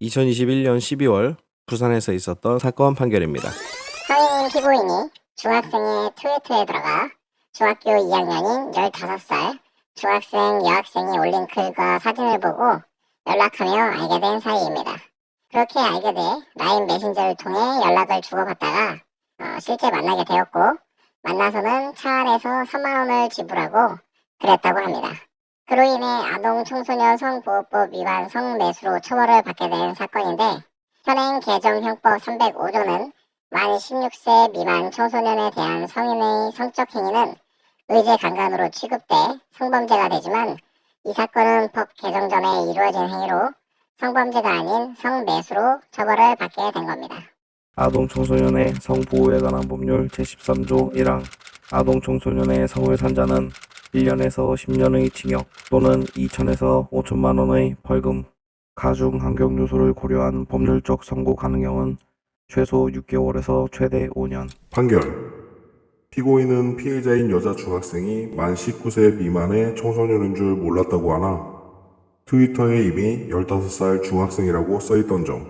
2021년 12월 부산에서 있었던 사건 판결입니다. 성인인 피고인이 중학생의 트위터에 들어가 중학교 2학년인 15살 중학생 여학생이 올린 글과 사진을 보고 연락하며 알게 된 사이입니다. 그렇게 알게 돼 라인 메신저를 통해 연락을 주고받다가 어, 실제 만나게 되었고 만나서는 차 안에서 3만 원을 지불하고 그랬다고 합니다. 그로 인해 아동 청소년 성보호법 위반 성매수로 처벌을 받게 된 사건인데 현행 개정 형법 305조는 만 16세 미만 청소년에 대한 성인의 성적 행위는 의제 강간으로 취급돼 성범죄가 되지만 이 사건은 법 개정 전에 이루어진 행위로 성범죄가 아닌 성매수로 처벌을 받게 된 겁니다. 아동 청소년의 성보호에 관한 법률 제13조 1항 아동 청소년의 성을 산 자는 1년에서 10년의 징역 또는 2천에서 5천만 원의 벌금. 가중 환경 요소를 고려한 법률적 선고 가능형은 최소 6개월에서 최대 5년. 판결. 피고인은 피해자인 여자 중학생이 만 19세 미만의 청소년인 줄 몰랐다고 하나 트위터에 이미 15살 중학생이라고 써있던 점,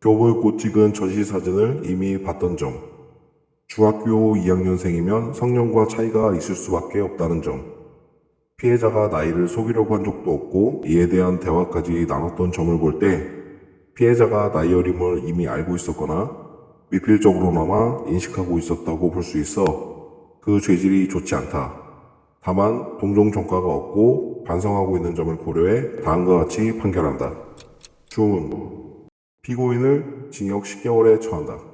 교복을 찍은 전시 사진을 이미 봤던 점, 중학교 2학년생이면 성년과 차이가 있을 수밖에 없다는 점, 피해자가 나이를 속이려고 한 적도 없고 이에 대한 대화까지 나눴던 점을 볼 때 피해자가 나이 어림을 이미 알고 있었거나 미필적으로나마 인식하고 있었다고 볼 수 있어 그 죄질이 좋지 않다. 다만 동종 전과가 없고 반성하고 있는 점을 고려해 다음과 같이 판결한다. 주문 피고인을 징역 10개월에 처한다.